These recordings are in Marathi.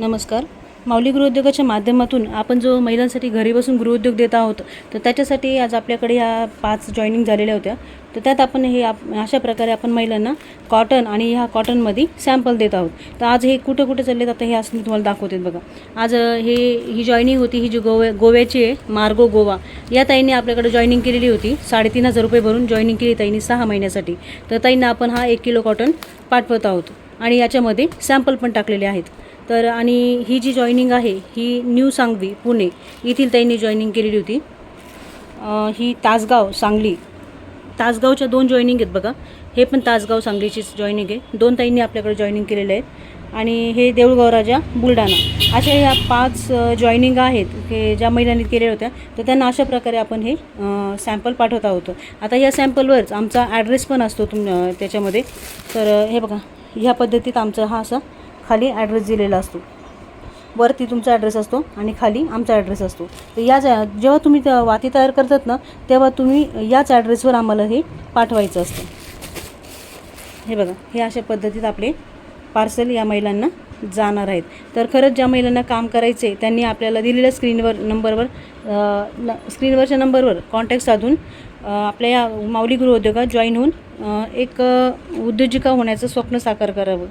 नमस्कार. माऊली गृहउद्योगाच्या माध्यमातून आपण जो महिलांसाठी घरी बसून गृहउद्योग देत आहोत तर त्याच्यासाठी आज आपल्याकडे ह्या पाच जॉईनिंग झालेल्या होत्या. तर त्यात आपण हे आप अशा प्रकारे आपण महिलांना कॉटन आणि ह्या कॉटनमध्ये सॅम्पल देत आहोत. तर आज हे कुठे कुठे चालले आता हे असं मी तुम्हाला दाखवते बघा. आज हे ही जॉईनिंग होती ही जी गोव्या गोव्याची आहे मार्गो गोवा. या ताईंनी आपल्याकडे जॉईनिंग केलेली होती. साडेतीन हजार रुपये भरून जॉईनिंग केली ताईंनी सहा महिन्यासाठी. तर ताईंना आपण हा एक किलो कॉटन पाठवत आहोत. आणि याच्यामध्ये सॅम्पल पण टाकलेले आहेत. तर आणि ही जी जॉईनिंग आहे ही न्यू सांगवी पुणे येथील त्यांनी जॉईनिंग केलेली होती. ही तासगाव सांगली. तासगावच्या दोन जॉईनिंग आहेत बघा. हे पण तासगाव सांगलीचीच जॉईनिंग आहे. दोन ताईंनी आपल्याकडे जॉईनिंग केलेले आहेत. आणि हे देऊळगाव राजा बुलढाणा. अशा ह्या पाच जॉईनिंग आहेत की ज्या महिलांनी केलेल्या होत्या तर त्यांना अशा प्रकारे आपण हे सॅम्पल पाठवत आहोत. आता या सॅम्पलवरच आमचा ॲड्रेस पण असतो तुम त्याच्यामध्ये. तर हे बघा. ह्या पद्धतीत आमचा हा असा खाली ॲड्रेस दिलेला असतो. वरती तुमचा ॲड्रेस असतो आणि खाली आमचा ॲड्रेस असतो. तर याच जेव्हा तुम्ही त्या वाती तयार करतात ना तेव्हा तुम्ही याच ॲड्रेसवर आम्हाला हे पाठवायचं असतं. हे बघा हे अशा पद्धतीत आपले पार्सल या महिलांना जाणार आहेत. तर खरंच ज्या महिलांना काम करायचे त्यांनी आपल्याला दिलेल्या स्क्रीनवर नंबरवर न स्क्रीनवरच्या नंबरवर कॉन्टॅक्ट साधून आपल्या या माऊली गृहउद्योगात जॉईन होऊन एक उद्योजिका होण्याचं स्वप्न साकार करावं.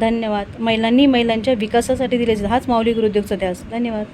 धन्यवाद. महिलांनी महिलांच्या विकासासाठी दिले हाच माऊली गृहोद्योगचा ध्यास धन्यवाद.